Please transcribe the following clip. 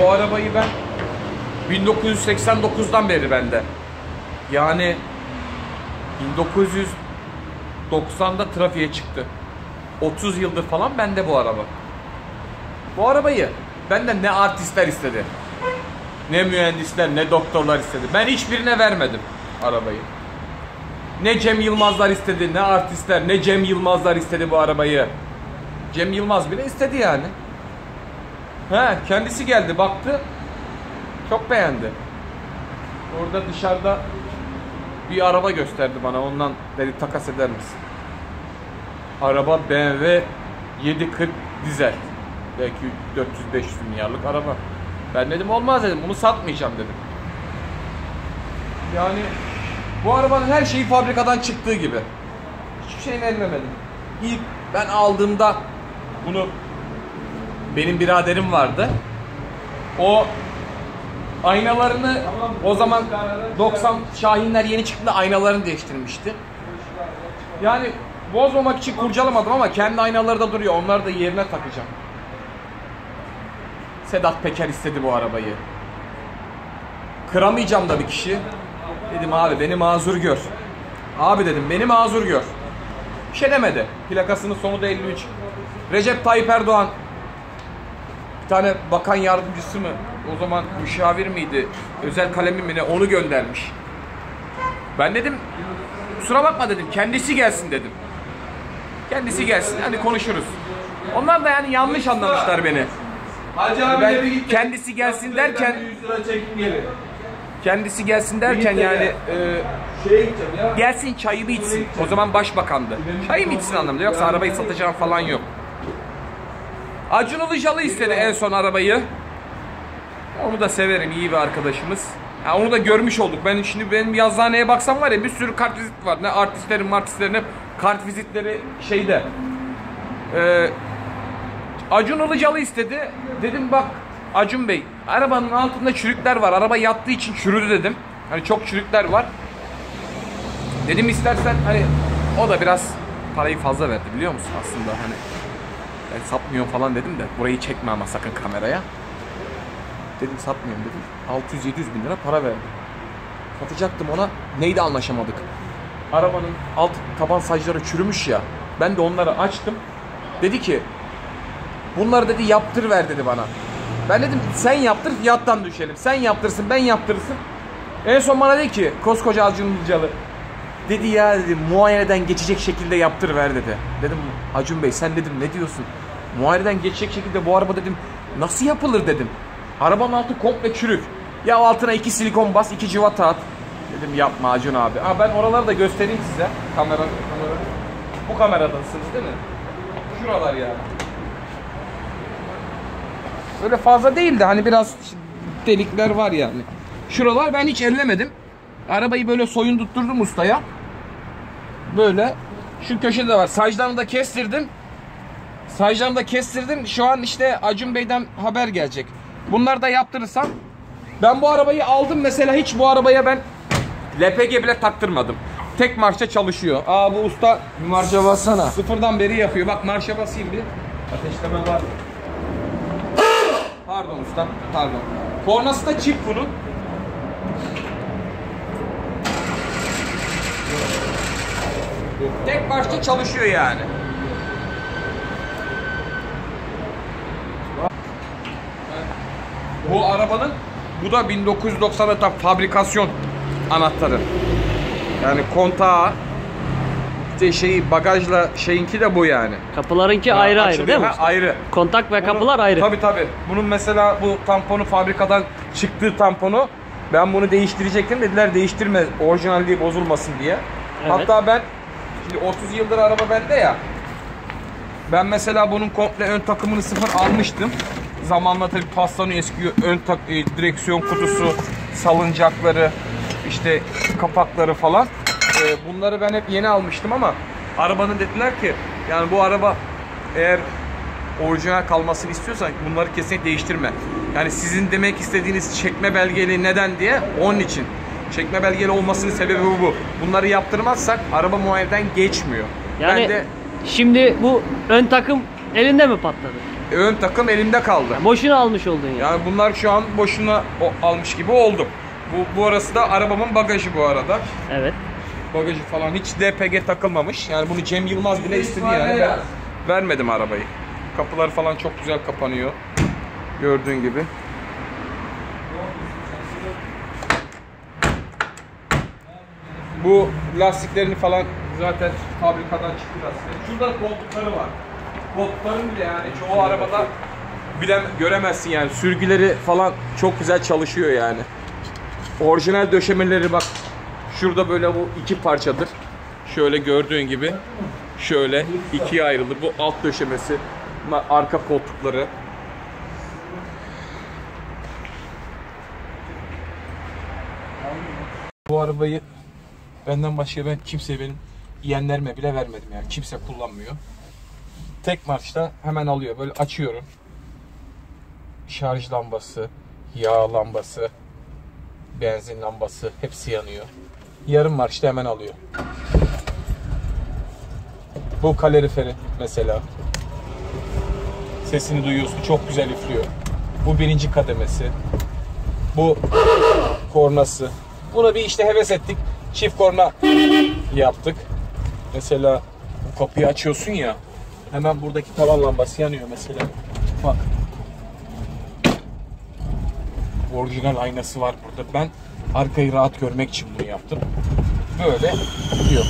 Bu arabayı ben 1989'dan beri bende. Yani 1990'da trafiğe çıktı. 30 yıldır falan bende bu araba. Bu arabayı benden ne artistler istedi. Ne mühendisler ne doktorlar istedi. Ben hiçbirine vermedim arabayı. Ne Cem Yılmazlar istedi, ne artistler, ne Cem Yılmazlar istedi bu arabayı. Cem Yılmaz bile istedi yani. He, kendisi geldi, baktı. Çok beğendi. Orada dışarıda bir araba gösterdi bana. Ondan dedi takas eder misin? Araba BMW 740 dizel. Belki 400-500 milyarlık araba. Ben dedim olmaz dedim. Bunu satmayacağım dedim. Yani bu arabanın her şeyi fabrikadan çıktığı gibi. Hiçbir şeyini ellemedim. İlk ben aldığımda bunu benim biraderim vardı. O aynalarını o zaman 90 Şahinler yeni çıktığında aynalarını değiştirmişti. Yani bozmamak için kurcalamadım ama kendi aynaları da duruyor. Onları da yerine takacağım. Sedat Peker istedi bu arabayı. Kıramayacağım da bir kişi. Dedim abi beni mazur gör. Abi dedim beni mazur gör. Bir şey demedi. Plakasının sonu da 53. Recep Tayyip Erdoğan bir tane bakan yardımcısı mı? O zaman müşavir miydi? Özel kalemi mi ne? Onu göndermiş. Ben dedim kusura bakma dedim. Kendisi gelsin dedim. Kendisi gelsin. Hani konuşuruz. Onlar da yani yanlış anlamışlar beni. Hacı abi Ben bir kendisi gelsin derken 100 lira çekin geri. kendisi gelsin derken yani ya. e, gideceğim ya. gelsin çayımı içsin. O zaman başbakandı. Çayımı içsin anlamında. Yoksa arabayı satacağım falan yok. Acun Ilıcalı istedi en son arabayı. Onu da severim. iyi bir arkadaşımız. Ya onu da görmüş olduk. Ben şimdi benim yazıhaneye baksam var ya bir sürü kart vizit var. Ne artistlerin artistlerin hep kart vizitleri şeyde. Ee, Acun Ilıcalı istedi. Dedim bak Acun Bey arabanın altında çürükler var. Araba yattığı için çürüdü dedim. Hani çok çürükler var. Dedim istersen hani o da biraz parayı fazla verdi biliyor musun aslında hani ben satmıyorum falan dedim de burayı çekme ama sakın kameraya. Dedim satmıyorum dedim. 600-700 bin lira para verdi. Satacaktım ona. Neydi anlaşamadık. Arabanın alt taban sacları çürümüş ya. Ben de onları açtım. Dedi ki bunları dedi yaptır ver dedi bana. Ben dedim sen yaptır fiyattan düşelim. Sen yaptırsın ben yaptırırsın. En son bana dedi ki koskoca Acun Dedi ya dedi muayeneden geçecek şekilde yaptır ver dedi. Dedim Acun Bey sen dedim ne diyorsun? Muayeneden geçecek şekilde bu araba dedim nasıl yapılır dedim. Arabanın altı komple çürük. Ya altına iki silikon bas iki cıvata at. Dedim yapma Acun abi. Aa, ben oraları da göstereyim size. Kamera, kamera. Bu kameradasınız değil mi? Şuralar yani. Böyle fazla değil de hani biraz delikler var yani. Şuralar ben hiç ellemedim. Arabayı böyle soyun tutturdum ustaya. Böyle. Şu köşede de var. Saclarını da kestirdim. Saclarını da kestirdim. Şu an işte Acun Bey'den haber gelecek. Bunları da yaptırırsam. Ben bu arabayı aldım mesela hiç bu arabaya ben LPG bile taktırmadım. Tek marşa çalışıyor. Aa bu usta Bir marşa bassana. sıfırdan beri yapıyor. Bak marşa basayım bir. Ateşleme var. Pardon usta. Pardon. Kornası da çift bunun. Tek başta çalışıyor yani. Bu arabanın bu da 1990'da tam fabrikasyon anahtarı. Yani kontağı işte şeyi bagajla şeyinki de bu yani. Kapılarınki ayrı ayrı Açılıyor, değil mi? ha, Ayrı. Kontak ve Bunu- kapılar ayrı. Tabii tabii. Bunun mesela bu tamponu fabrikadan çıktığı tamponu ben bunu değiştirecektim dediler değiştirme orijinalliği bozulmasın diye. Evet. Hatta ben şimdi 30 yıldır araba bende ya. Ben mesela bunun komple ön takımını sıfır almıştım. Zamanla tabii paslanıyor eskiyor. Ön tak e, direksiyon kutusu, salıncakları, işte kapakları falan. E, bunları ben hep yeni almıştım ama arabanın dediler ki yani bu araba eğer orijinal kalmasını istiyorsan bunları kesinlikle değiştirme. Yani sizin demek istediğiniz çekme belgeli neden diye onun için. Çekme belgeli olmasının sebebi bu. bu. Bunları yaptırmazsak araba muayeneden geçmiyor. Yani ben de şimdi bu ön takım elinde mi patladı? Ön takım elimde kaldı. Boşuna almış oldun ya. Yani bunlar şu an boşuna o- almış gibi oldum. Bu, bu arası da arabamın bagajı bu arada. Evet. Bagajı falan hiç DPG takılmamış. Yani bunu Cem Yılmaz bile istedi yani. Ben vermedim arabayı. Kapılar falan çok güzel kapanıyor. Gördüğün gibi. Bu lastiklerini falan zaten fabrikadan çıktı lastikler. Şurada koltukları var. Koltukların bile yani çoğu arabada bile göremezsin yani. Sürgüleri falan çok güzel çalışıyor yani. Orijinal döşemeleri bak. Şurada böyle bu iki parçadır. Şöyle gördüğün gibi şöyle ikiye ayrılır. Bu alt döşemesi, arka koltukları. Bu arabayı benden başka ben kimseye benim yeğenlerime bile vermedim yani. Kimse kullanmıyor. Tek marşta hemen alıyor. Böyle açıyorum. Şarj lambası, yağ lambası, benzin lambası hepsi yanıyor. Yarım marşta hemen alıyor. Bu kaloriferi mesela. Sesini duyuyorsun çok güzel üflüyor. Bu birinci kademesi. Bu kornası. Buna bir işte heves ettik. Çift korna yaptık. Mesela bu kapıyı açıyorsun ya. Hemen buradaki tavan lambası yanıyor mesela. Bak. Orijinal aynası var burada. Ben arkayı rahat görmek için bunu yaptım. Böyle gidiyor.